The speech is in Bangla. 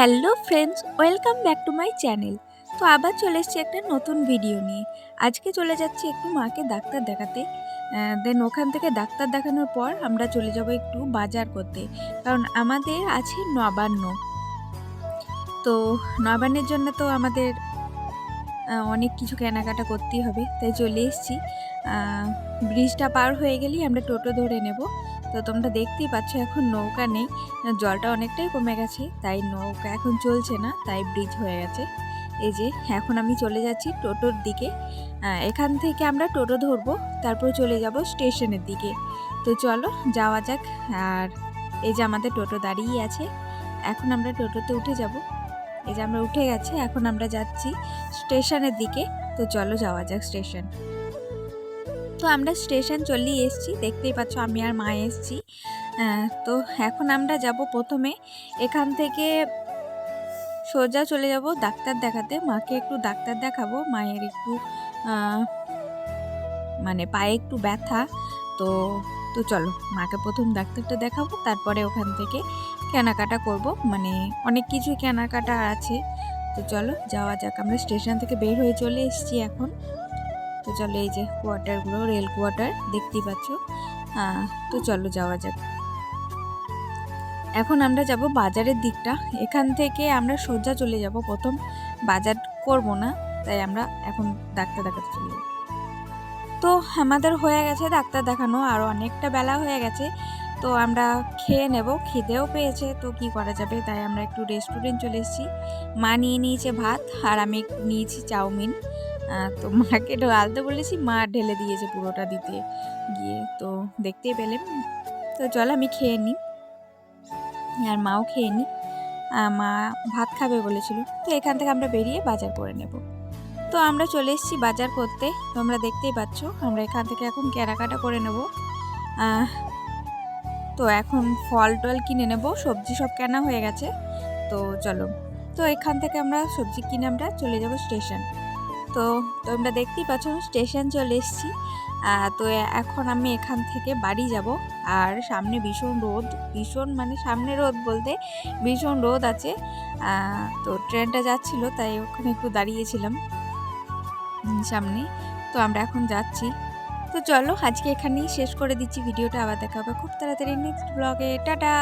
Hello friends, welcome back to my channel. তো আবার চলে এসেছি একটা নতুন ভিডিও নিয়ে। আজকে চলে যাচ্ছি একটু মাকে ডাক্তার দেখাতে। দেন ওখান থেকে ডাক্তার দেখানোর পর আমরা চলে যাব একটু বাজার করতে। কারণ আমাদের আছে নবান্ন। তো নবান্নের জন্য তো আমাদের অনেক কিছু কেনাকাটা করতেই হবে। তাই চলে এসেছি। ব্রিজটা পার হয়ে গেলেই আমরা টোটো ধরে নেব। তো তোমরা দেখতেই পাচ্ছ এখন নৌকা নেই। জলটা অনেকটাই কমে গেছে, তাই নৌকা এখন চলছে না, তাই ব্রিজ হয়ে গেছে। এই যে, এখন আমি চলে যাচ্ছি টোটোর দিকে। এখান থেকে আমরা টোটো ধরবো, তারপর চলে যাব স্টেশনের দিকে। তো চলো, যাওয়া যাক। আর এই যে আমাদের টোটো দাঁড়িয়ে আছে, এখন আমরা টোটোতে উঠে যাব। এই যে আমরা উঠে গেছে, এখন আমরা যাচ্ছি স্টেশনের দিকে। তো চলো, যাওয়া যাক স্টেশন। তো আমরা স্টেশন চলেই এসেছি, দেখতেই পাচ্ছ আমি আর মা এসেছি। তো এখন আমরা যাব প্রথমে এখান থেকে সোজা চলে যাব ডাক্তার দেখাতে। মাকে একটু ডাক্তার দেখাবো, মায়ের একটু মানে পায়ে একটু ব্যথা। তো তো চলো, মাকে প্রথম ডাক্তারটা দেখাবো, তারপরে ওখান থেকে কেনাকাটা করব। মানে অনেক কিছুই কেনাকাটা আছে। তো চলো, যাওয়া যাক। আমরা স্টেশন থেকে বের হয়ে চলে এসেছি এখন। তো চলো এই যে কোয়ার্টারগুলো রেল কোয়ার্টার দেখতেই পাচ্ছ। তো চলো যাওয়া যাক। এখন আমরা যাব বাজারের দিকটা। এখান থেকে আমরা সোজা চলে যাব। প্রথম বাজার করব না, তাই আমরা এখন ডাক্তার দেখাতে চলে যাব। তো আমাদের হয়ে গেছে ডাক্তার দেখানো, আর অনেকটা বেলা হয়ে গেছে। তো আমরা খেয়ে নেব, খিদেও পেয়েছে। তো কি করা যাবে? তাই আমরা একটু রেস্টুরেন্ট চলে এসেছি। মা নিয়ে নিয়েছে ভাত, আর আমি নিয়েছি চাউমিন। তো মাকে ঢালতে বলেছি, মা ঢেলে দিয়েছে পুরোটা দিতে গিয়ে। তো দেখতেই পেলেন। তো চল আমি খেয়ে নিই। আর মাও খেয়ে নিই মা ভাত খাবে বলেছিল। তো এখান থেকে আমরা বেরিয়ে বাজার করে নেব। তো আমরা চলে এসেছি বাজার করতে। তোমরা দেখতেই পাচ্ছ, আমরা এখান থেকে এখন কেনাকাটা করে নেব। তো এখন ফল টল কিনে নেব। সবজি সব কেনা হয়ে গেছে। তো চলো। তো এখান থেকে আমরা সবজি কিনে আমরা চলে যাব স্টেশন। তো তোমরা দেখতেই পাচ্ছ, স্টেশন চলে এসেছি। তো এখন আমি এখান থেকে বাড়ি যাব। আর সামনে ভীষণ রোদ, ভীষণ মানে সামনে রোদ বলতে ভীষণ রোদ আছে। তো ট্রেনটা যাচ্ছিল, তাই ওখানে একটু দাঁড়িয়েছিলাম সামনে। তো আমরা এখন যাচ্ছি। তো চলো, আজকে এখানেই শেষ করে দিচ্ছি ভিডিওটা। আবার দেখা হবে খুব তাড়াতাড়ি নেক্সট ব্লগে টাটা!